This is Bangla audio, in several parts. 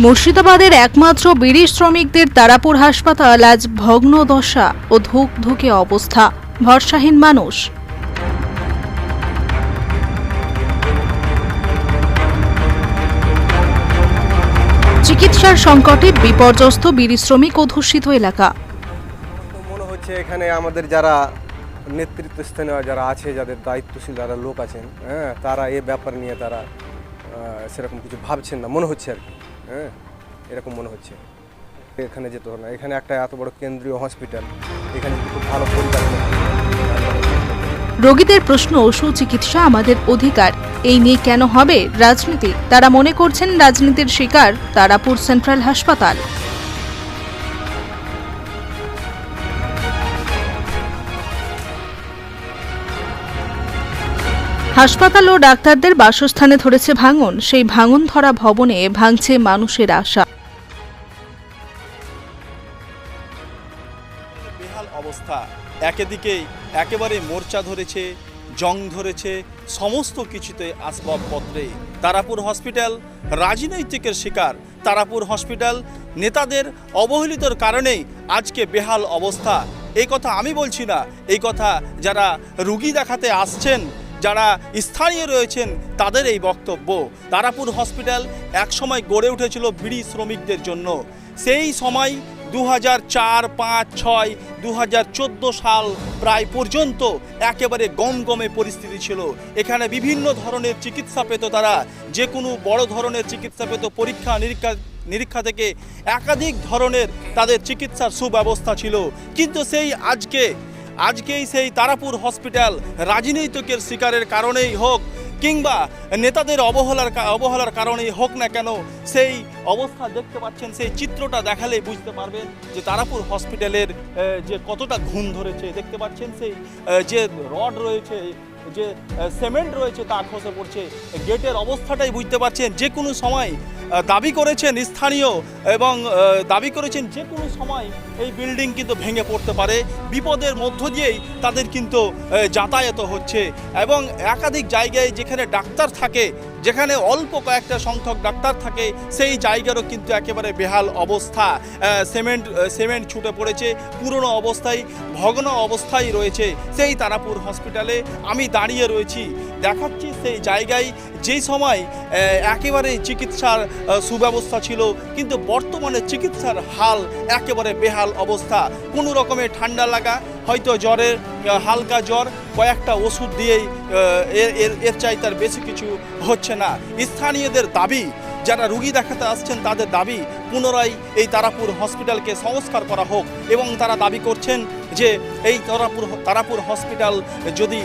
মুর্শিদাবাদের একমাত্র বিড়ি শ্রমিকদের তারাপুর হাসপাতাল আজ ভগ্ন দশা ও ধুক ধুকে অবস্থা। ভরসাহীন মানুষ। চিকিৎসার সংকটে বিপর্যস্ত বিড়ি শ্রমিক অধ্যুষিত এলাকা। মনে হচ্ছে এখানে আমাদের যারা নেতৃত্বস্থানীয় যারা আছে, যাদের দায়িত্বশীল যারা লোক আছেন হ্যাঁ তারা এ ব্যাপার নিয়ে তারা সেরকম কিছু ভাবছেন না, মনে হচ্ছে আর কি। হ্যাঁ এরকম মনে হচ্ছে। এখানে যেতে হবে না। এখানে একটা এত বড় কেন্দ্রীয় হসপিটাল এখানে খুব ভালো পরিকাঠামো রোগীদের প্রশ্ন সুচিকিৎসা আমাদের অধিকার। এই নিয়ে কেন হবে রাজনীতি? তারা মনে করছেন রাজনীতির শিকার তারাপুর সেন্ট্রাল হাসপাতাল। হাসপাতাল ও ডাক্তারদের বাসস্থানে ধরেছে ভাঙন। সেই ভাঙন ধরা ভবনে ভাঙছে মানুষের আশা। বেহাল অবস্থা। একেদিকেই একেবারে মোর্চা ধরেছে, জং ধরেছে, সমস্ত কিছুতে আসবাবপত্রে তারাপুর হসপিটাল রাজনৈতিকের শিকার। তারাপুর হসপিটাল নেতাদের অবহেলিতর কারণেই আজকে বেহাল অবস্থা। এই কথা আমি বলছি না, এই কথা যারা রুগী দেখাতে আসছেন যারা স্থানীয় রয়েছেন, তাদের এই বক্তব্য। তারাপুর হসপিটাল একসময় গড়ে উঠেছিল বিড়ি শ্রমিকদের জন্য। সেই সময় দু হাজার চার, পাঁচ, ছয় দু সাল প্রায় পর্যন্ত একেবারে গমগমে পরিস্থিতি ছিল। এখানে বিভিন্ন ধরনের চিকিৎসা পেত তারা। যে কোনো বড় ধরনের চিকিৎসা পেত। পরীক্ষা, নিরীক্ষা নিরীক্ষা থেকে একাধিক ধরনের তাদের চিকিৎসার সুব্যবস্থা ছিল। কিন্তু সেই আজকে আজকেই সেই তারাপুর হসপিটাল রাজনৈতিকের শিকারের কারণেই হোক কিংবা নেতাদের অবহেলার অবহেলার কারণেই হোক না কেন, সেই অবস্থা দেখতে পাচ্ছেন, সেই চিত্রটা দেখালেই বুঝতে পারবেন যে তারাপুর হসপিটালের যে কতটা ঘুম ধরেছে। দেখতে পাচ্ছেন সেই যে রড রয়েছে, যে সিমেন্ট রয়েছে, তা খসে পড়ছে। গেটের অবস্থাটাই বুঝতে পারছেন, যে কোনো সময় দাবি করেছেন স্থানীয় এবং দাবি করেছেন যে কোনো সময় এই বিল্ডিং কিন্তু ভেঙে পড়তে পারে। বিপদের মধ্য দিয়েই তাদের কিন্তু যাতায়াত হচ্ছে এবং একাধিক জায়গায় যেখানে ডাক্তার থাকে যেখানে অল্প কয়েকটা সংখ্যক ডাক্তার থাকে, সেই জায়গারও কিন্তু একেবারে বেহাল অবস্থা। সিমেন্ট সিমেন্ট ছুটে পড়েছে, পুরনো অবস্থায়, ভগ্ন অবস্থায় রয়েছে সেই তারাপুর হসপিটালে। আমি দাঁড়িয়ে রয়েছি, দেখাচ্ছি সেই জায়গায়। যেই সময় একেবারে চিকিৎসার সুব্যবস্থা ছিল, কিন্তু বর্তমানে চিকিৎসার হাল একেবারে বেহাল অবস্থা। কোনো রকমের ঠান্ডা লাগা হয়তো জ্বরের হালকা জ্বর, কয়েকটা ওষুধ দিয়েই এর এর চাই তার বেশি কিছু হচ্ছে না। স্থানীয়দের দাবি, যারা রুগী দেখাতে আসছেন তাদের দাবি, পুনরায় এই তারাপুর হসপিটালকে সংস্কার করা হোক এবং তারা দাবি করছেন যে এই তারাপুর তারাপুর হসপিটাল যদি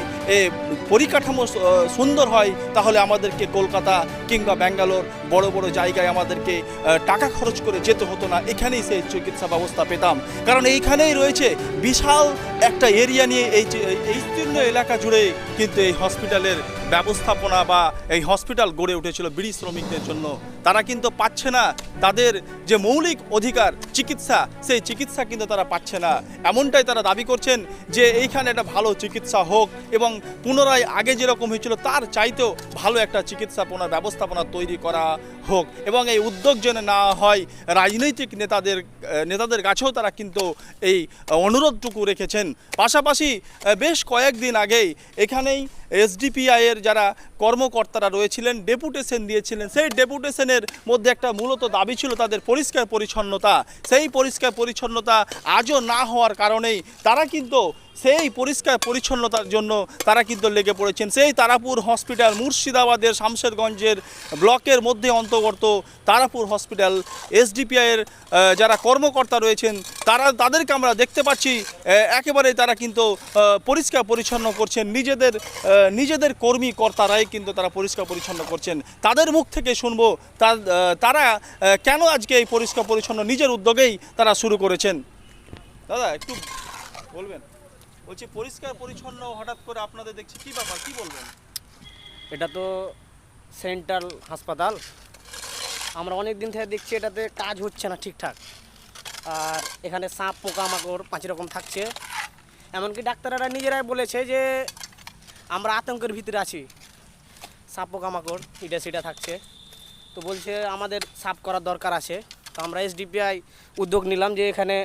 পরিকাঠামো সুন্দর হয়, তাহলে আমাদেরকে কলকাতা কিংবা ব্যাঙ্গালোর বড় বড় জায়গায় আমাদেরকে টাকা খরচ করে যেতে হতো না। এখানেই সেই চিকিৎসা ব্যবস্থা পেতাম। কারণ এইখানেই রয়েছে বিশাল একটা এরিয়া নিয়ে এই এই- এই স্তীর্ণ এলাকা জুড়ে কিন্তু এই হসপিটালের ব্যবস্থাপনা বা এই হসপিটাল গড়ে উঠেছিল বিড়ি শ্রমিকদের জন্য। তারা কিন্তু পাচ্ছে না। তাদের যে মৌলিক অধিকার, চিকিৎসা, সেই চিকিৎসা কিন্তু তারা পাচ্ছে না। এমনটাই তারা দাবি করছেন যে এইখানে একটা ভালো চিকিৎসা হোক এবং পুনরায় আগে যেরকম হয়েছিল, তার চাইতেও ভালো একটা চিকিৎসাপনা, ব্যবস্থাপনা তৈরি করা হোক এবং এই উদ্যোগ যেন না হয়, রাজনৈতিক নেতাদের নেতাদের কাছেও তারা কিন্তু এই অনুরোধটুকু রেখেছেন। পাশাপাশি বেশ কয়েকদিন আগেই এখানেই এসডিপিআই এর যারা কর্মকর্তারা রয়েছিলেন, ডেপুটেশন দিয়েছিলেন, সেই ডেপুটেশনের মধ্যে একটা মূলত দাবি ছিল তাদের পরিষ্কার পরিচ্ছন্নতা। সেই পরিষ্কার পরিচ্ছন্নতা আজও না হওয়ার কারণেই তারা কিন্তু সেই পরিষ্কার পরিচ্ছন্নতার জন্য তারা কিন্তু লেগে পড়েছেন। সেই তারাপুর হসপিটাল, মুর্শিদাবাদের শামশেরগঞ্জের ব্লকের মধ্যে অন্তর্গত তারাপুর হসপিটাল, এসডিপিআইয়ের যারা কর্মকর্তা রয়েছেন, তারা, তাদেরকে আমরা দেখতে পাচ্ছি একেবারেই তারা কিন্তু পরিষ্কার পরিচ্ছন্ন করছেন। নিজেদের নিজেদের কর্মী কর্তারাই কিন্তু তারা পরিষ্কার পরিচ্ছন্ন করছেন। তাদের মুখ থেকে শুনব তার কেন আজকে এই পরিষ্কার পরিচ্ছন্ন নিজের উদ্যোগেই তারা শুরু করেছেন? দাদা, একটু বলবেন। বলছি পরিষ্কার পরিচ্ছন্ন হঠাৎ করে আপনাদের দেখছি, কি ব্যাপার, কি বলবেন? এটা তো সেন্ট্রাল হাসপাতাল। আমরা অনেক দিন থেকে দেখছি এটাতে কাজ হচ্ছে না ঠিকঠাক। আর এখানে সাপ, পোকামাকড় পাঁচ রকম থাকছে। এমনকি ডাক্তাররা নিজেরাই বলেছে যে আমরা আতঙ্কের ভিতরে আছি। সাপ, পোকামাকড় এটা সেটা থাকছে। তো বলছে আমাদের সাফ করার দরকার আছে। তো আমরা এসডিপিআই উদ্যোগ নিলাম যে এখানে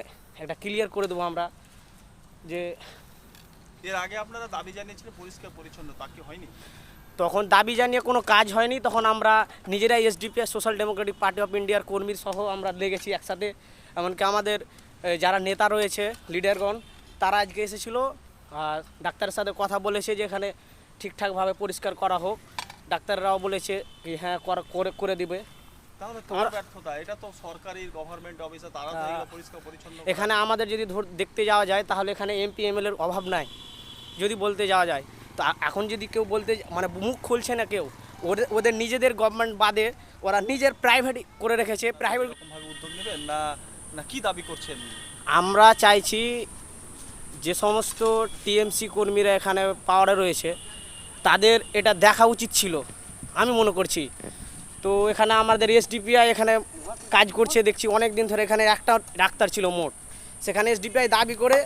একটা ক্লিয়ার করে দেবো আমরা যে এর আগে আপনারা দাবি জানিয়েছিলেন পরিষ্কার পরিচ্ছন্ন, তা কি হয়নি? তখন দাবি জানিয়ে কোনো কাজ হয়নি, তখন আমরা নিজেরাই SDPI social democratic party of ইন্ডিয়ার কর্মীর সহ আমরা লেগেছি একসাথে। এমনকি আমাদের যারা নেতা রয়েছে, লিডারগণ, তারা আজকে এসেছিল আর ডাক্তারের সাথে কথা বলেছে যে এখানে ঠিকঠাকভাবে পরিষ্কার করা হোক। ডাক্তাররাও বলেছে হ্যাঁ করে করে দিবে। তাহলে তোমার ব্যর্থতা এটা তো সরকারি গভর্নমেন্ট অফিসার তারা তো এগুলো পরিষ্কার পরিচ্ছন্ন এখানে আমাদের যদি দেখতে যাওয়া যায় তাহলে এখানে এমপি এমএলএর অভাব নাই যদি বলতে যাওয়া যায়। তো এখন যদি কেউ বলতে মানে মুখ খুলছে না কেউ ওদের ওদের নিজেদের গভর্নমেন্ট বাদে ওরা নিজের প্রাইভেট করে রেখেছে প্রাইভেট উদ্যোগ নেবেন না না কি দাবি করছেন? আমরা চাইছি যে সমস্ত টিএমসি কর্মীরা এখানে পাওয়ারে রয়েছে তাদের এটা দেখা উচিত ছিল। আমি মনে করছি তো এখানে আমাদের এসডিপিআই এখানে কাজ করছে দেখছি অনেক দিন ধরে এখানে একটা ডাক্তার ছিল মোট। সেখানে এসডিপিআই দাবি করে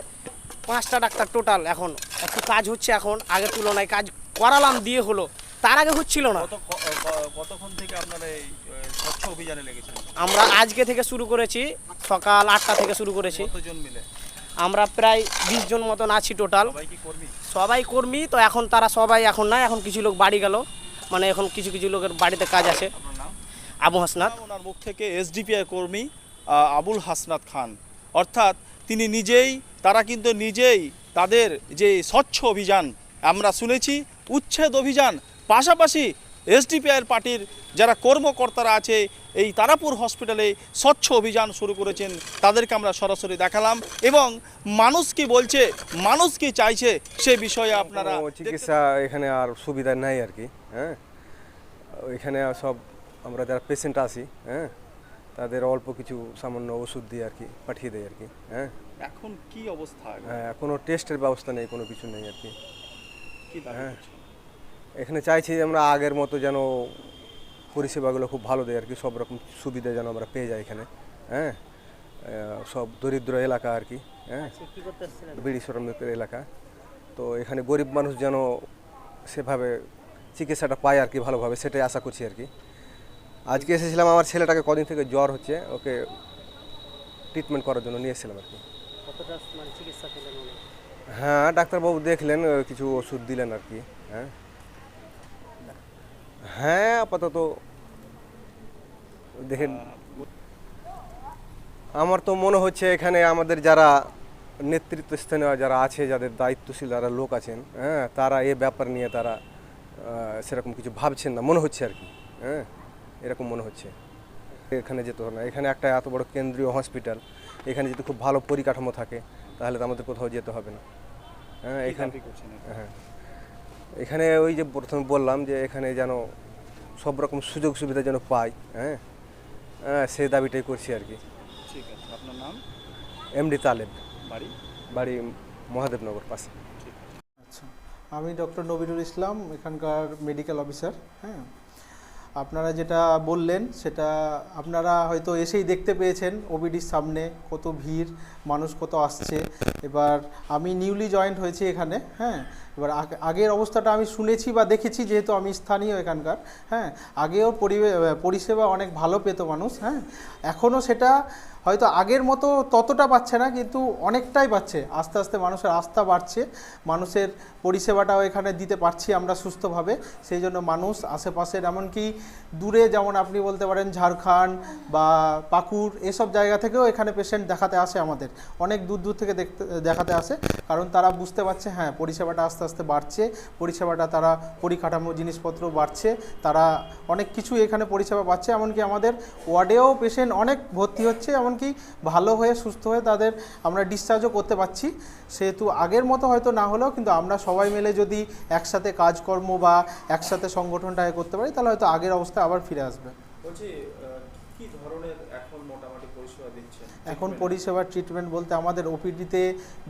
পাঁচটা ডাক্তার টোটাল এখন। একটু কাজ হচ্ছে এখন আগের তুলনায় কাজ করালাম দিয়ে হলো। তার আগে হচ্ছিল না। কতক্ষণ থেকে আপনারা এই স্বচ্ছ অভিযানে লেগেছেন আমরা আজকে থেকে শুরু করেছি সকাল আটটা থেকে শুরু করেছি। কতজন মিলে? আমরা প্রায় বিশ জন মতন আছি টোটাল সবাই কর্মী? সবাই কর্মী তো এখন তারা সবাই এখন নাই এখন কিছু লোক বাড়ি গেল। মানে এখন কিছু কিছু লোকের বাড়িতে কাজ আছে। আপনার নাম আবু হাসনাত। ওনার মুখ থেকে এসডিপিআই কর্মী আবুল হাসনাত খান। অর্থাৎ তিনি নিজেই তারা কিন্তু নিজেই তাদের যে স্বচ্ছ অভিযান আমরা শুনেছি উচ্ছেদ অভিযান। পাশাপাশি এসডিপিআইয়ের পার্টির যারা কর্মকর্তারা আছে এই তারাপুর হসপিটালে স্বচ্ছ অভিযান শুরু করেছেন তাদেরকে আমরা সরাসরি দেখালাম। এবং মানুষ কি বলছে মানুষ কি চাইছে সে বিষয়ে আপনারা চিকিৎসা এখানে আর সুবিধা নাই আর কি। হ্যাঁ? এখানে সব আমরা যারা পেশেন্ট আসি হ্যাঁ? তাদের অল্প কিছু সামান্য ওষুধ দিয়ে আর কি পাঠিয়ে দেয় আর কি হ্যাঁ? এখন কি অবস্থা? হ্যাঁ কোনো টেস্টের ব্যবস্থা নেই কোনো কিছু নেই আর কি। কি হ্যাঁ। এখানে চাইছি যে আমরা আগের মতো যেন পরিষেবাগুলো খুব ভালো দেয় আর কি সব রকম সুবিধা যেন আমরা পেয়ে যাই এখানে হ্যাঁ? সব দরিদ্র এলাকা আর কি হ্যাঁ? বিড়ি শ্রমিকের এলাকা। তো এখানে গরিব মানুষ যেন সেভাবে চিকিৎসাটা পায় আর কি ভালোভাবে সেটাই আশা করছি আর কি। আজকে এসেছিলাম আমার ছেলেটাকে কদিন থেকে জ্বর হচ্ছে ওকে ট্রিটমেন্ট করার জন্য নিয়ে এসেছিলাম আর কি। চিকিৎসা হ্যাঁ ডাক্তারবাবু দেখলেন কিছু ওষুধ দিলেন আর কি হ্যাঁ। হ্যাঁ আপাতত দেখেন আমার তো মনে হচ্ছে এখানে আমাদের যারা নেতৃত্বস্থানীয় যারা আছে যাদের দায়িত্বশীল যারা লোক আছেন হ্যাঁ তারা এ ব্যাপার নিয়ে তারা সেরকম কিছু ভাবছেন না মনে হচ্ছে আর কি হ্যাঁ? এরকম মনে হচ্ছে। এখানে যেতে হবে না এখানে একটা এত বড় কেন্দ্রীয় হসপিটাল এখানে যদি খুব ভালো পরিকাঠামো থাকে তাহলে তো আমাদের কোথাও যেতে হবে না। হ্যাঁ এখানে? হ্যাঁ। এখানে ওই যে প্রথমে বললাম যে এখানে যেন সব রকম সুযোগ সুবিধা যেন পাই হ্যাঁ? হ্যাঁ সেই দাবিটাই করছি আর কি। ঠিক আছে আপনার নাম? এমডি তালেব। বাড়ি? বাড়ি মহাদেবনগর পাশে। আমি ডক্টর নবিরুল ইসলাম, এখানকার মেডিকেল অফিসার হ্যাঁ। আপনারা যেটা বললেন, সেটা আপনারা হয়তো এসেই দেখতে পেয়েছেন ওবিডির সামনে, কত ভিড়, মানুষ কত আসছে। এবার আমি নিউলি জয়েন্ট হয়েছি এখানে হ্যাঁ। এবার আগের অবস্থাটা আমি শুনেছি বা দেখেছি, যেহেতু আমি স্থানীয় এখানকার হ্যাঁ। আগেও পরিষেবা অনেক ভালো পেত মানুষ হ্যাঁ। এখনও সেটা হয়তো আগের মতো ততটা পাচ্ছে না, কিন্তু অনেকটাই পাচ্ছে। আস্তে আস্তে মানুষের আস্থা বাড়ছে, মানুষের পরিষেবাটাও এখানে দিতে পারছি আমরা সুস্থভাবে। সেই জন্য মানুষ, আশেপাশের এমনকি দূরে যেমন আপনি বলতে পারেন ঝাড়খণ্ড বা পাকুড়, এসব জায়গা থেকেও এখানে পেশেন্ট দেখাতে আসে আমাদের। অনেক দূর দূর থেকে দেখতে, দেখাতে আসে, কারণ তারা বুঝতে পারছে হ্যাঁ পরিষেবাটা আস্তে আস্তে বাড়ছে, পরিষেবাটা তারা পরিকাঠামো জিনিসপত্র বাড়ছে, তারা অনেক কিছু এখানে পরিষেবা পাচ্ছে, এমনকি আমাদের ওয়ার্ডেও পেশেন্ট অনেক ভর্তি হচ্ছে এমনকি ভালো হয়ে, সুস্থ হয়ে তাদের আমরা ডিসচার্জও করতে পারছি। সেহেতু আগের মতো হয়তো না হলেও কিন্তু আমরা সবাই মিলে যদি একসাথে কাজকর্ম বা একসাথে সংগঠনটা করতে পারি, তাহলে হয়তো আগের অবস্থা আবার ফিরে আসবে। বলছি কি ধরনের এখন মোটামুটি পরিষেবা দিচ্ছেন এখন পরিষেবার ট্রিটমেন্ট বলতে আমাদের ওপিডিতে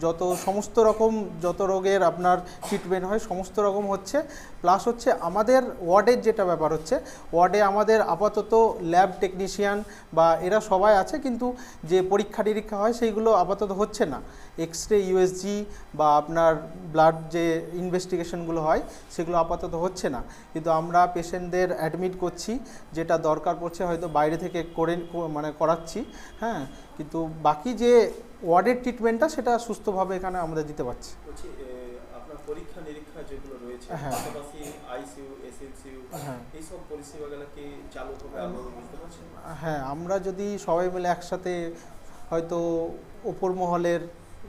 যত সমস্ত রকম যত রোগের আপনার ট্রিটমেন্ট হয়, সমস্ত রকম হচ্ছে। প্লাস হচ্ছে আমাদের ওয়ার্ডের যেটা ব্যাপার হচ্ছে ওয়ার্ডে আমাদের আপাতত ল্যাব টেকনিশিয়ান বা এরা সবাই আছে, কিন্তু যে পরীক্ষা নিরীক্ষা হয় সেইগুলো আপাতত হচ্ছে না। এক্স রে ইউএসজি বা আপনার ব্লাড যে ইনভেস্টিগেশনগুলো হয়, সেগুলো আপাতত হচ্ছে না। কিন্তু আমরা পেশেন্টদের অ্যাডমিট করছি, যেটা দরকার পড়ছে হয়তো বাইরে থেকে করে মানে করাচ্ছি হ্যাঁ? কিন্তু বাকি যে ওয়ার্ডের ট্রিটমেন্টটা সেটা সুস্থভাবে এখানে আমরা দিতে পারছি। বলছি এ, আপনার পরীক্ষা নিরীক্ষা যেগুলো রয়েছে হ্যাঁ। পাশাপাশি আইসিইউ এসএনসিইউ হ্যাঁ। এইসব পরিষেবাগুলো কি চালু হবে আপাতত বুঝতে পারছেন? হ্যাঁ আমরা যদি সবাই মিলে একসাথে হয়তো ওপর মহলের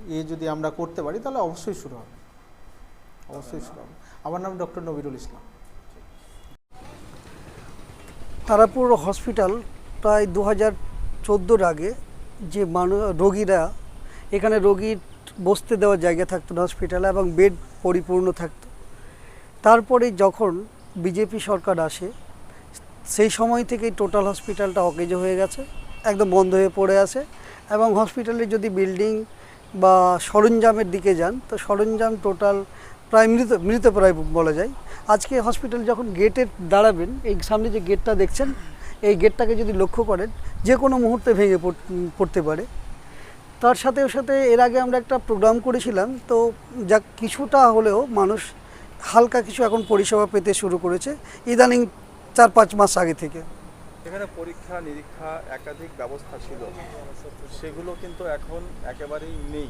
ইয়ে যদি আমরা করতে পারি তাহলে অবশ্যই শুরু হবে। অবশ্যই শুরু হবে। আমার নাম ডক্টর নবিরুল ইসলাম। তারাপুর হসপিটাল প্রায় দু হাজার চোদ্দোর আগে যে মানুষ রোগীরা, এখানে রোগীর বসতে দেওয়ার জায়গা থাকতো না হসপিটালে এবং বেড পরিপূর্ণ থাকতো। তারপরে যখন বিজেপি সরকার আসে, সেই সময় থেকেই টোটাল হসপিটালটা অকেজো হয়ে গেছে, একদম বন্ধ হয়ে পড়ে আছে এবং হসপিটালে যদি বিল্ডিং বা সরঞ্জামের দিকে যান, তো সরঞ্জাম টোটাল প্রায় মৃত মৃতপ্রায় বলা যায়। আজকে হসপিটাল যখন গেটে দাঁড়াবেন, এই সামনে যে গেটটা দেখছেন, এই গেটটাকে যদি লক্ষ্য করেন যে কোনো মুহূর্তে ভেঙে পড়- পড়তে পারে। তার সাথে সাথে এর আগে আমরা একটা প্রোগ্রাম করেছিলাম তো যা কিছুটা হলেও মানুষ হালকা কিছু এখন পরিষেবা পেতে শুরু করেছে ইদানিং চার পাঁচ মাস আগে থেকে। এখানে পরীক্ষা নিরীক্ষা একাধিক ব্যবস্থা ছিল। সেগুলো কিন্তু এখন একেবারেই নেই।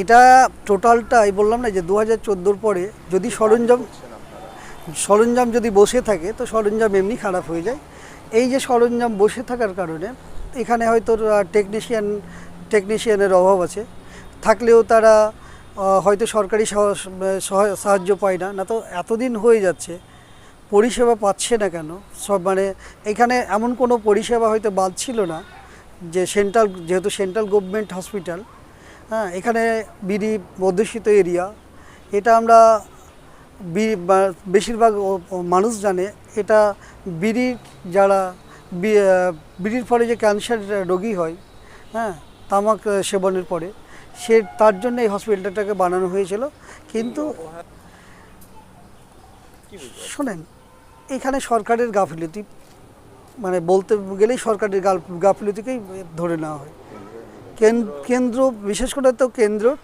এটা টোটালটাই বললাম না যে দু হাজার চোদ্দোর পরে যদি সরঞ্জাম সরঞ্জাম যদি বসে থাকে তো সরঞ্জাম এমনি খারাপ হয়ে যায়। এই যে সরঞ্জাম বসে থাকার কারণে এখানে হয়তো টেকনিশিয়ান টেকনিশিয়ানের অভাব আছে। থাকলেও তারা হয়তো সরকারি সহ- সাহায্য পায় না। না তো এতদিন হয়ে যাচ্ছে, পরিষেবা পাচ্ছে না কেন? সব মানে এখানে এমন কোনো পরিষেবা হয়তো বাদ ছিল না, যে সেন্ট্রাল, যেহেতু সেন্ট্রাল গভর্নমেন্ট হসপিটাল হ্যাঁ এখানে বিডি অধ্যুষিত এরিয়া, এটা আমরা বেশিরভাগ মানুষ জানে, এটা বিড়ির যারা বিড়ির ফলে যে ক্যান্সার রোগী হয় হ্যাঁ তামাক সেবনের পরে, সে তার জন্য এই হসপিটালটাকে বানানো হয়েছিল। কিন্তু শোনেন, এখানে সরকারের গাফিলতি মানে বলতে গেলেই সরকারের গাফিলতিকেই ধরে নেওয়া হয়। কেন- কেন্দ্র, বিশেষ করে তো কেন্দ্র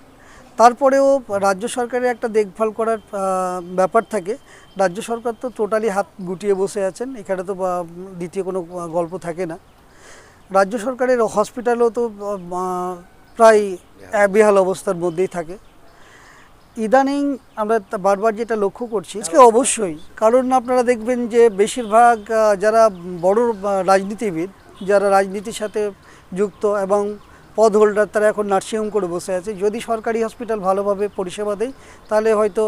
তারপরেও রাজ্য সরকারের একটা দেখভাল করার ব্যাপার থাকে। রাজ্য সরকার তো টোটালি হাত গুটিয়ে বসে আছেন এখানে তো দ্বিতীয় কোনো গল্প থাকে না। রাজ্য সরকারের হসপিটালও তো প্রায় বেহাল অবস্থার মধ্যেই থাকে। ইদানিং আমরা বারবার যেটা লক্ষ্য করছি আজকে অবশ্যই। কারণ আপনারা দেখবেন যে বেশিরভাগ যারা বড় রাজনীতিবিদ যারা রাজনীতির সাথে যুক্ত এবং পদ হোল্ডার তারা এখন নার্সিংহোম করে বসে আছে। যদি সরকারি হসপিটাল ভালোভাবে পরিষেবা দেয় তাহলে হয়তো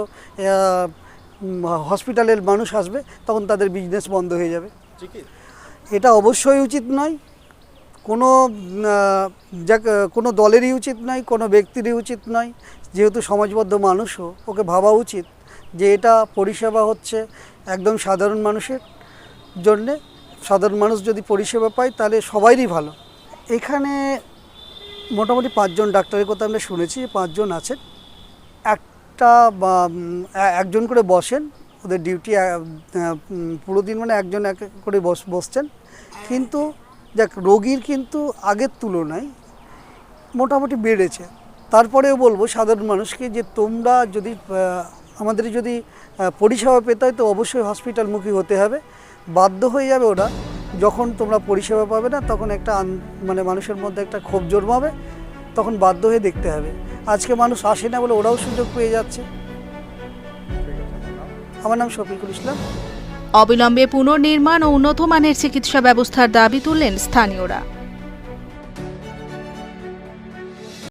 হসপিটালের মানুষ আসবে তখন তাদের বিজনেস বন্ধ হয়ে যাবে। এটা অবশ্যই উচিত নয়। কোনো কোনো দলেরই উচিত নয় কোনো ব্যক্তিরই উচিত নয়। যেহেতু সমাজবদ্ধ মানুষও ওকে ভাবা উচিত যে এটা পরিষেবা হচ্ছে একদম সাধারণ মানুষের জন্যে। সাধারণ মানুষ যদি পরিষেবা পায় তাহলে সবাইরই ভালো। এখানে মোটামুটি পাঁচজন ডাক্তারের কথা আমরা শুনেছি, পাঁচজন আছেন। একটা একজন করে বসেন, ওদের ডিউটি পুরো দিন মানে একজন এক করে বস, বসছেন। কিন্তু যাক, রোগীর কিন্তু আগের তুলনায় মোটামুটি বেড়েছে। তারপরেও বলব, সাধারণ মানুষকে যে তোমরা যদি আমাদের যদি পরিষেবা পেতে হয়, তো অবশ্যই হসপিটালমুখী হতে হবে। বাধ্য হয়ে যাবে ওরা। যখন তোমরা পরিষেবা পাবে না, তখন একটা মানে মানুষের মধ্যে একটা ক্ষোভ জন্মাবে, তখন বাধ্য হয়ে দেখতে হবে। আজকে মানুষ আসে না বলে ওরাও সুযোগ পেয়ে যাচ্ছে। আমার নাম শফিকুল ইসলাম। অবিলম্বে পুনর্নির্মাণ ও উন্নত মানের চিকিৎসা ব্যবস্থার দাবি তুললেন স্থানীয়রা।